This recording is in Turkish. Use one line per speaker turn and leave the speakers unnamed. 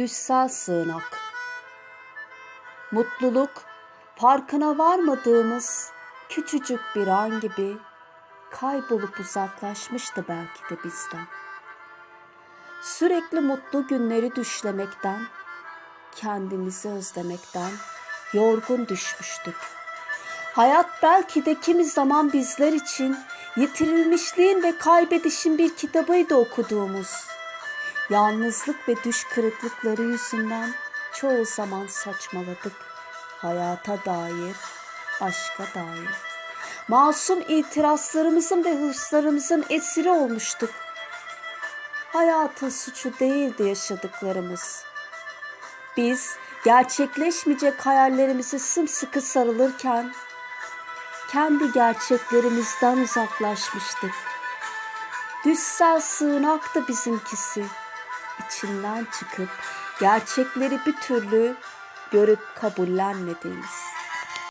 Düşsel sığınak. Mutluluk, farkına varmadığımız küçücük bir an gibi kaybolup uzaklaşmıştı belki de bizden. Sürekli mutlu günleri düşlemekten, kendimizi özlemekten yorgun düşmüştük. Hayat belki de kimi zaman bizler için yitirilmişliğin ve kaybedişin bir kitabıydı okuduğumuz. Yalnızlık ve düş kırıklıkları yüzünden çoğu zaman saçmaladık. Hayata dair, aşka dair. Masum itirazlarımızın ve hırslarımızın esiri olmuştuk. Hayatın suçu değildi yaşadıklarımız. Biz gerçekleşmeyecek hayallerimizi sımsıkı sarılırken kendi gerçeklerimizden uzaklaşmıştık. Düşsel sığınaktı bizimkisi. İçinden çıkıp gerçekleri bir türlü görüp kabullenmediğimiz.